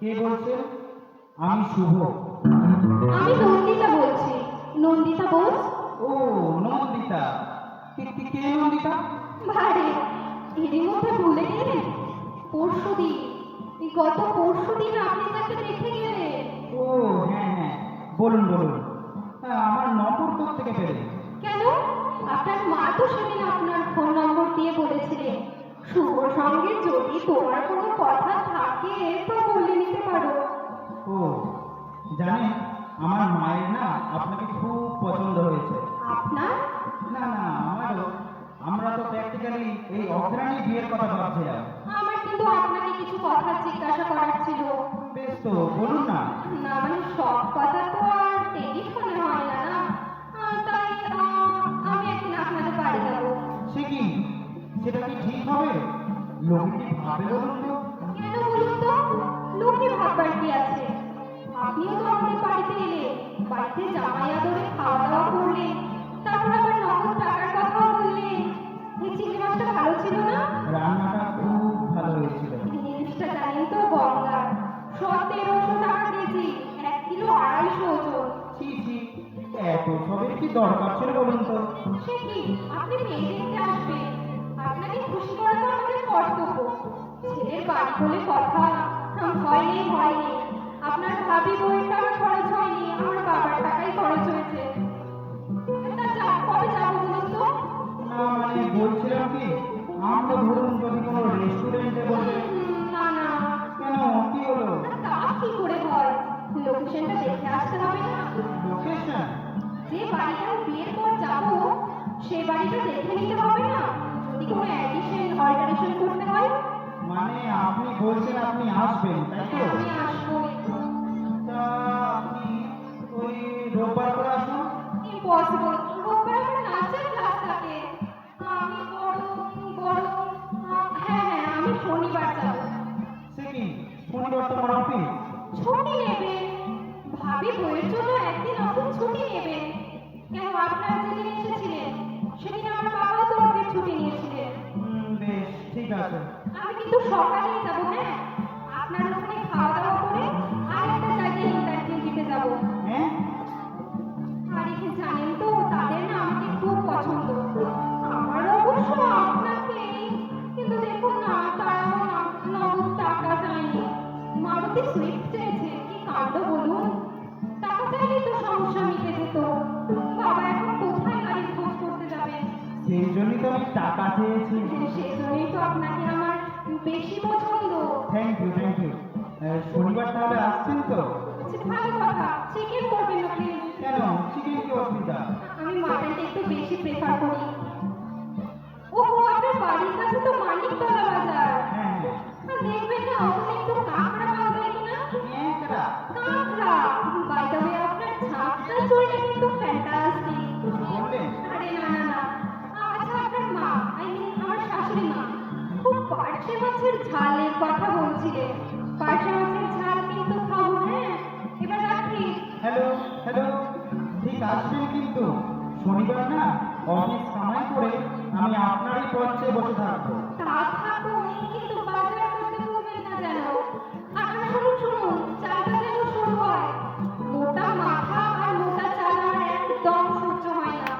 কে বলছেন আমি শুভ। আমি নন্দিতা বলছি। নন্দিতা বোস? ও নন্দিতা। কে কে- নন্দিতা? ভারে এরই মধ্যে ভুলে গেলেন পরশু দিন। গত পরশু দিন আপনি তাকে দেখে গেলেন। ও হ্যাঁ হ্যাঁ। বলুন বলুন। আমার নম্বর কোথা থেকে পেলেন? কেন? আপনার মা তো সেদিন আপনার ফোন নম্বর দিয়ে বলেছিলেন। শুভ সঙ্গে যদি তোমার কোনো কথা থাকে তো বলে নিতে পারো। ও জানেন আমার মায়ের না আপনাকে খুব পছন্দ হয়েছে। আপনার? না না আমারও। আমরা তো প্র্যাকটিক্যালি এই অগ্রাণী বিয়ের কথা ভাবছিলাম। আমার কিন্তু আপনাকে কিছু কথা জিজ্ঞাসা করার ছিল। বেশ তো বলুন না। না মানে সব কথা তো আর টেলিফোনে হয় না না। তাই আমি একদিন আপনাদের বাড়ি যাব। সেটা কি ঠিক হবে? লোকে কি ভাবে বলুন তো? কেন বলুন তো? লোকে ভাববার কি আছে। আপনিও তো আমাদের বাড়িতে এলে বাড়িতে জামাই আদরে খাওয়া দাওয়া করলে তারপর আবার নগদ টাকার কথাও বললে। এই চিংড়ি মাছটা ভালো ছিল না? খুশি করা তো আমাদের কর্তব্য ছেলের বাড়ি বলে কথা ভয় নেই ভয় নেই আপনার ভাবি বইয়ের টাকা খরচ হয়নি আমার বাবার টাকাই খরচ হয়েছে হয় লোকেশনটা দেখে আসতে হবে না যে পর যাব, সে বাড়িটা দেখে নিতে হবে না? যদি কোনো অ্যাডিশন অল্টারেশন করতে হয়? মানে আপনি বলছেন আপনি আসবেন তাই তো? আমি আসব। তা আপনি ওই রোববার করে আসুন। ইম্পসিবল রোববার আমার Oh, আসবেন কিন্তু শনিবার না অফিস কামাই করে আমি আপনারই পঞ্চে বসে থাকব। তা থাকুন কিন্তু বাজার করতে ভুলবেন না যেন আর শুনুন শুনুন চালটা যেন শুরু হয়। মোটা মাথা আর মোটা চাল আমার একদম সহ্য হয় না।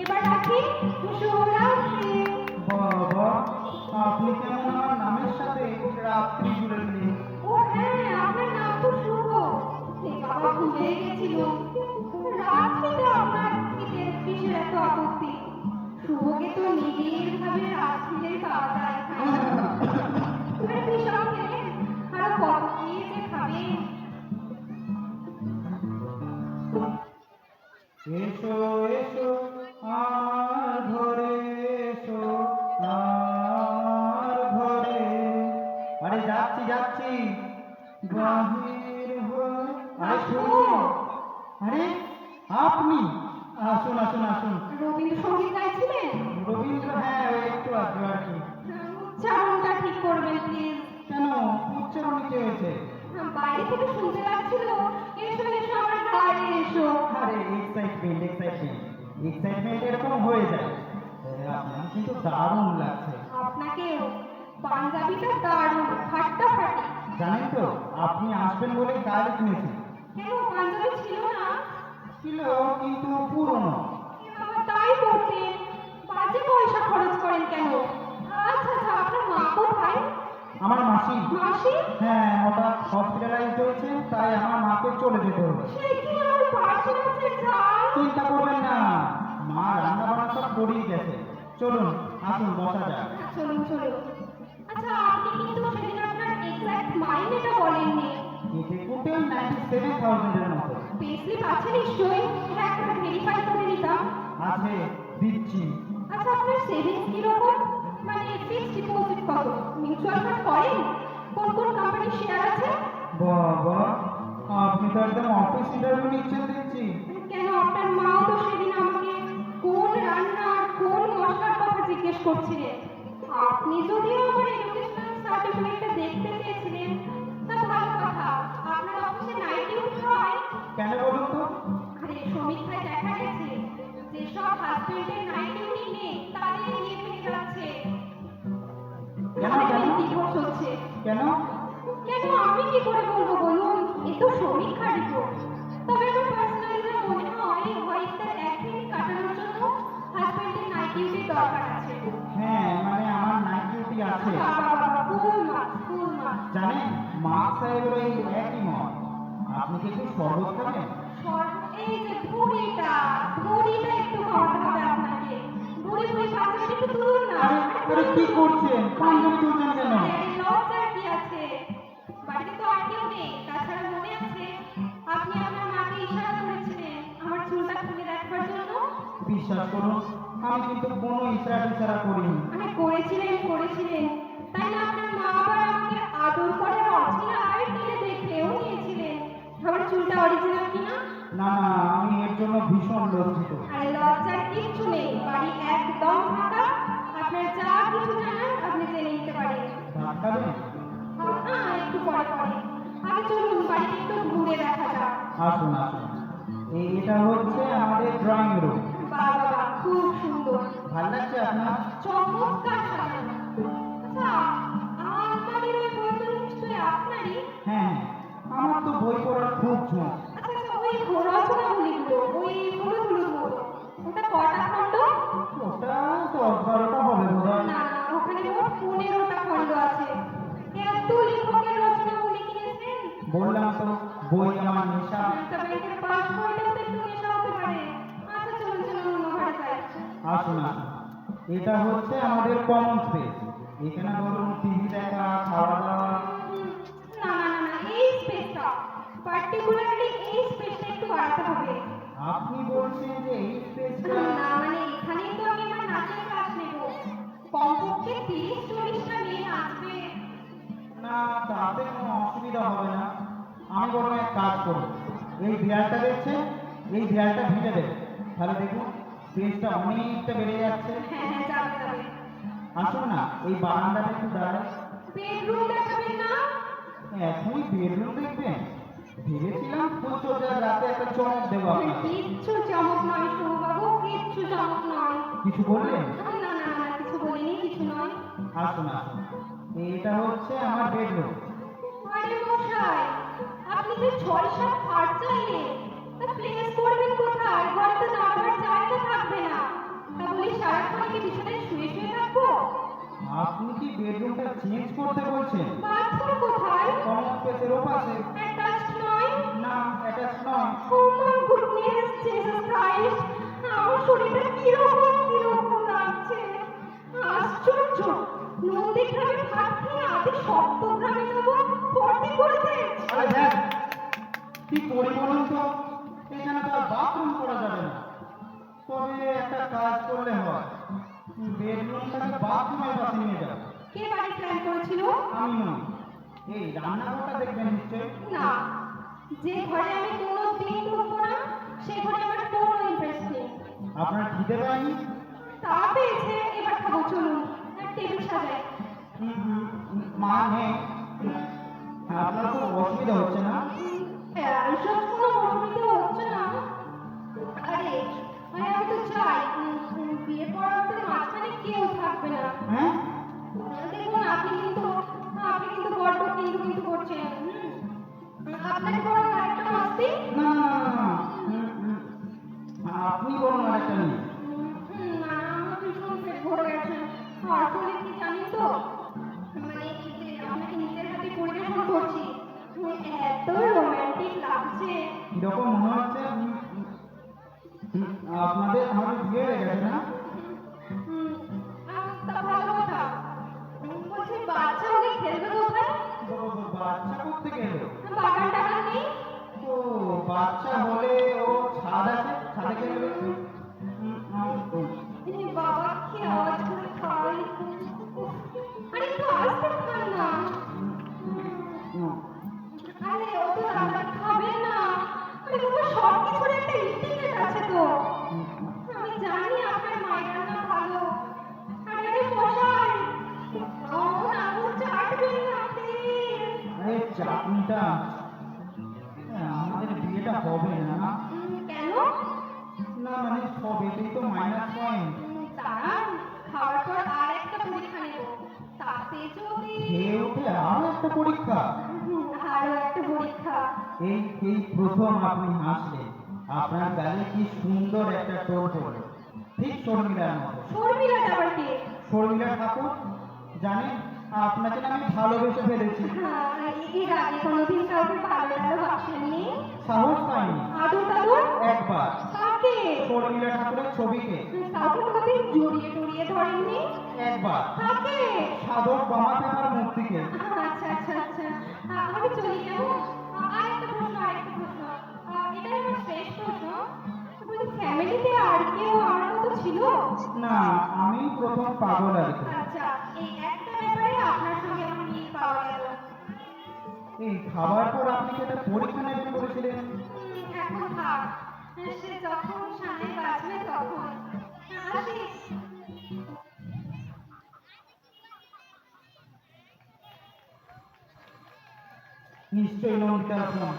এবার রাখি শুভরাত্রি বাবা আপনি কেমন আমার নামের সাথে রাত্রি জুড়ে আরে যাচ্ছি যাচ্ছি বাহির আরে শুনছি। আরে আপনি? আসুন আসুন আসুন। রবীন্দ্রসঙ্গীত গাইছিলেন? রবীন্দ্র হ্যাঁ একটু আগে আর কি। উচ্চারণটা ঠিক করবেন প্লিজ। কেন? উচ্চারণ কি হয়েছে? বাইরে থেকে শুনতে লাগছিল এসো এসো আমার ঘরে এসো। আরে এক্সাইটমেন্ট এক্সাইটমেন্ট এক্সাইটমেন্ট এরকম হয়ে যায়। আপনার কিন্তু দারুণ লাগছে। আপনাকেও। পাঞ্জাবিটা দারুণ ফাটাফাটি জানেন তো আপনি আসবেন বলে কাল কিনেছি কেন পাঞ্জাবি ছিল না? ছিল কিন্তু পুরনো। তাই করতেন বাজে পয়সা খরচ করেন কেন? আচ্ছা আচ্ছা আপনার মা কোথায়? আমার মাসি। মাসি? হ্যাঁ হঠাৎ হসপিটালাইজড হয়েছে তাই আমার মাকে চলে যেতে হবে। সে কি আমার পাশে আছে যান চিন্তা করবেন না মা রান্না বান্না সব করেই গেছে। চলুন আসুন বসা যাক। চলুন চলুন। আচ্ছা আপনি কিন্তু সেদিন আপনার এক্সাক্ট মাইনেটা বলেননি। এতে কুটে নাইনটি মতো। পেসলিপ আছে নিশ্চয়ই হ্যাঁ একবার ভেরিফাই করে নিতাম। আছে দিচ্ছি। আচ্ছা আপনার সেভিংস কীরকম? মানে ফিক্সড ডিপোজিট কত? মিউচুয়াল ফান্ড করেন? কোন কোন কোম্পানির শেয়ার আছে? বাবা আপনি তো একদম অফিস ইন্টারভিউ নিচ্ছেন দেখছি। কেন আপনার মাও তো সেদিন আমাকে কোন রান্না কোন মশলার কথা জিজ্ঞেস করছিলেন? আপনি যদিও হাজবেন্ডের নাইট ডিউটি নেই তাদের বিয়ে ভেঙে যাচ্ছে কেন, ডিভোর্স হচ্ছে কেন? কেন আমি কি করে বলব বলুন? এ তো সমীক্ষা রিপোর্ট। তবে আমার পার্সোনালি মনে হয় ওয়াইফদের একদিনই কাটানোর জন্য হাজবেন্ডের নাইট ডিউটির দরকার আছে। হ্যাঁ মানে আমার নাইট ডিউটি আছে। ফুল মার্কস ফুল মার্কস জানেন মা সাহেবের এই একই মত। আপনি কি একটু শরবত খাবেন? এই যে ভুড়িটা ভুড়িটা একটু খাওয়াতে হবে আপনাকে। ভুড়ি ভুড়ি পাঞ্জাবি একটু তুলুন না আরে আরে কি করছেন? পাঞ্জাবি তুলছেন কেন? লজ্জার কি আছে? বাড়িতে তো আর কেউ নেই তাছাড়া মনে আছে আপনি আপনার মাকে ইশারা করেছিলেন আমার চুলটা খুলে রাখবার জন্য? বিশ্বাস করুন আমি কিন্তু কোনো ইশারা টিশারা করিনি। করেছিলেন করেছিলেন। তাই না আপনার মা আবার আমাকে আদর করে অচেনা আর দেখেও নিয়েছিলেন। আমার চুলটা অরিজিনাল না না আমি এর জন্য ভীষণ লজ্জিত। আরে লজ্জার কিচ্ছু নেই বাড়ি একদম ফাঁকা। আপনার যা কিছু জানার আপনি জেনে নিতে পারেন। ভাত খাবেন হ্যাঁ একটু পরে পরে। আগে চলুন বাড়িতে একটু ঘুরে দেখা যাক। আসুন আসুন। এই এটা হচ্ছে আমাদের ড্রয়িং রুম বাবা খুব সুন্দর। ভালো লাগছে আপনার? চমৎকার সাজানো। আচ্ছা আলমারির ওই বইগুলো নিশ্চয়ই আপনারই। হ্যাঁ আমার তো বই পড়ার খুব ঝোঁক। আচ্ছা আচ্ছা রচনাগুলিগুলো ওই হলুদ হলুদ ওটা কটা খণ্ড? ওটা দশ বারোটা হবে না না ওখানে মোট পনেরোটা খণ্ড আছে। এত লেখকের রচনাগুলি কিনেছেন বললাম তো বই আমার নেশা। একটা ব্যাংকের পাস বইটাও তো একটু নেশা হতে পারে। আচ্ছা চলুন চলুন অন্য যাই আসুন আসুন। এটা হচ্ছে আমাদের কমন স্পেস এখানে ধরুন টিভি দেখা খাওয়া দাওয়া। না না না এই স্পেসটা স্পেসটা একটু বাড়াতে হবে। আপনি বলছেন যে এই স্পেসটা না মানে এখানেই তো আমি আমার নাচের ক্লাস নেব। কমপক্ষে তিরিশ চল্লিশটা মেয়ে নাচবে। না তাতে কোনো অসুবিধা হবে না। আমি বরং এক কাজ করব। এই দেয়ালটা দেখছেন? এই দেয়ালটা ভেঙে দেবে। তাহলে দেখুন স্পেসটা অনেকটা বেড়ে যাচ্ছে। হ্যাঁ হ্যাঁ যাবে যাবে। আসুন না এই বারান্দাটা একটু দাঁড়ায় বেডরুম দেখাবেন না? এখনই বেডরুম দেখবেন? ভেবেছিলাম ফুলচর্যার রাতে একটা চমক দেবো কিচ্ছু চমক নয় সৌবাবু কিচ্ছু চমক নয়। কিছু বললেন না না না কিছু বলিনি কিছু নয়। আসুন আসুন। এটা হচ্ছে আমার বেডরুম আরে মশাই আপনি যে ছয় সাত খাট চাইলে তা প্লেস করবেন কোথায়? ঘরে তো দাঁড়াবার জায়গা থাকবে না। তা বলি সারাক্ষণ কি বিছানায় শুয়ে শুয়ে থাকব? আপনি কি বেডরুমটা চেঞ্জ করতে বলছেন? বাথরুম কোথায়? কমন স্পেসের ওপাশে অ্যাটাচ নয় oh my goodness Jesus Christ আমার শরীরটা কীরকম কীরকম লাগছে আশ্চর্য নন্দীগ্রামে থাকতে আদি সপ্তগ্রামে যাব ভর্তি করে আরে দেখ কি করি বলুন তো এখানে তো বাথরুম করা যাবে না তবে একটা কাজ করলে হয় বেডরুমটাকে বাথরুমের পাশে নিয়ে যাও কে বাড়ি প্ল্যান করেছিল? আমি নই। এই রান্নাঘরটা দেখবেন নিশ্চয়ই। না। যে ঘরে আমি কোনো দিন ঢুকবো না সে ঘরে আমার কোনো ইন্টারেস্ট নেই। আপনার খিদে পায়নি? তা পেয়েছে এবার খাব চলুন আর টেবিল সাজাই। হুম, হুম, মা নেই। আপনার খুব অসুবিধা হচ্ছে না? এইসব কোনো অসুবিধা হচ্ছে না। আরে মানে আমি তো চাই বিয়ে পড়াতে মাঝখানে কেউ থাকবে না। হ্যাঁ? দেখুন আপনি কিন্তু আপনি কিন্তু বড্ড কিন্তু কিন্তু করছেন ਆਪਣੇ ਕੋਲ ਟਰੈਕਟਰ ਵਾਸਤੇ চাটনিটা হ্যাঁ, আমাদের বিয়েটা হবে না। কেন? না মানে সব এটাই তো মাইনাস পয়েন্ট দাঁড়ান খাওয়ার পর আর একটা পরীক্ষা নেব। তাতে যদি খেয়ে উঠে আরও একটা পরীক্ষা। আরও একটা পরীক্ষা। এই এই প্রথম আপনি হাসলেন আপনার গালে কি সুন্দর একটা টোল পড়ল। ঠিক শর্মিলার মতো। শর্মিলাটা আবার কে? শর্মিলা ঠাকুর জানেন? আপনাকে আমি ভালোবেসে ফেলেছি। হ্যাঁ, কোনোদিন কাউকে সাহস পাইনি। আদর টাদর একবার। কাকে? শর্মিলা ঠাকুরের ছবিকে। কাউকে কোনোদিন জড়িয়ে টড়িয়ে ধরেননি? একবার। কাকে? সাধক বামাতে তার মূর্তিকে। আচ্ছা আচ্ছা আচ্ছা। আমি চলি আর প্রশ্ন আর প্রশ্ন। আ, আমার শেষ প্রশ্ন। ফ্যামিলিতে আর কেউ আমার মতো ছিল? না আমি প্রথম পাগল আর আচ্ছা এই একটা ব্যাপারে আপনার সঙ্গে আমার মিল পাওয়া গেল এই খাবার পর আপনি কি একটা পরীক্ষা এখন থাক সে যখন সামনে বাঁচবে তখন আসি নিশ্চয়ই নন্দিতার ফোন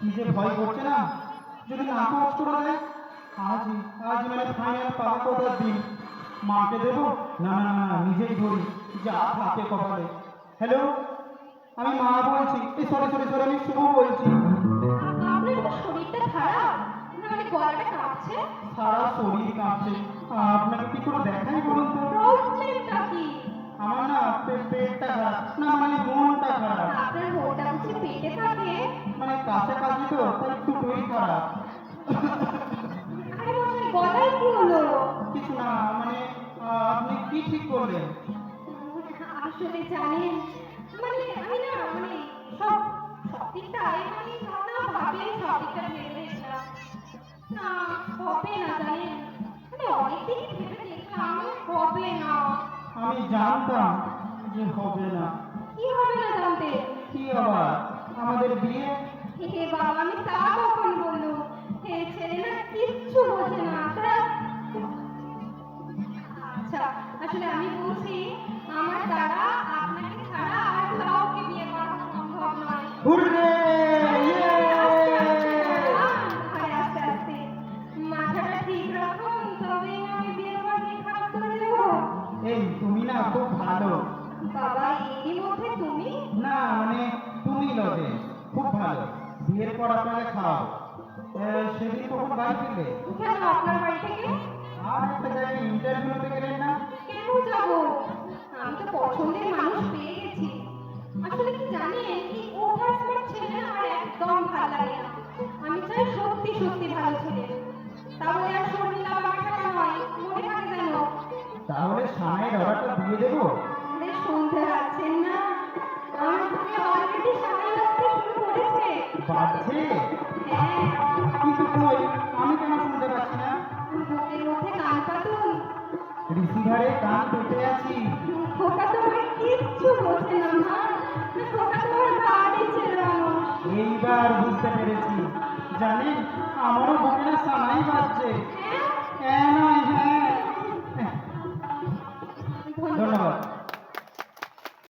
কি যে ভয় করছে না? যদি না কাজ করে দেয় আজই আজ মানে ফাইনাল পাওয়া দিন। মাকে দেবো? না না না না, নিজেই ধরি। যা থাকে কপালে। হ্যালো আমি মা বলছি এই সরি সরি সরি আমি শুভ বলছি। আপনার শরীরটা খারাপ। মানে গলাটা কাঁপছে? সারা শরীর কাঁপছে। আপনাকে কি করে দেখাই বলুন তো? প্রবলেমটা কি? আমার না পেটটা খারাপ। না মানে মনটা খারাপ। আপনার মনটা বুঝি পেটে থাকে। মানে কাছাকাছি তো তাই দুটোই খারাপ। আরে গলায় কি হলো? কিছু না মানে আপনি কি ঠিক করলেন? আসলে জানেন মানে আমি না মানে সব সব মানে ভাবে দিকটা ভেবে না হবে না জানেন? মানে অনেক ভেবে দেখলাম হবে না। আমি জানতাম যে হবে না। কি হবে না জানতে? কি আবার? আমাদের বিয়ে? বাবা আমি তা কখন বললু বিয়ের পর আপনাকে খাওয়াবো। সেদিন কখন বাড়ি ফিরলে কেন আপনার বাড়ি থেকে? আর একটা জায়গায় ইন্টারভিউতে গেলেন না? কেন যাব? আমি তো পছন্দের মানুষ পেয়ে গেছি। আসলে কি জানেন এই ওভার স্মার্ট ছেলে আমার একদম ভালো লাগে না। আমি চাই সত্যি সত্যি ভালো ছেলে। তাহলে আর শর্মিলা বাবাটা নয় মনে থাকে যেন। তাহলে সানাইয়ের অর্ডারটা দিয়ে দেবো। শুনতে পাচ্ছেন না? আমার বাজছে হ্যাঁ কিন্তু কই আমি কেন শুনতে পাচ্ছি না? রিসিভারে কান পেতে আছি খোকা তোমার কিচ্ছু বোঝে না মা। খোকা তোমার বাড়ি এইবার বুঝতে পেরেছি। জানেন আমারও বুকে না সানাই বাজছে। হ্যাঁ?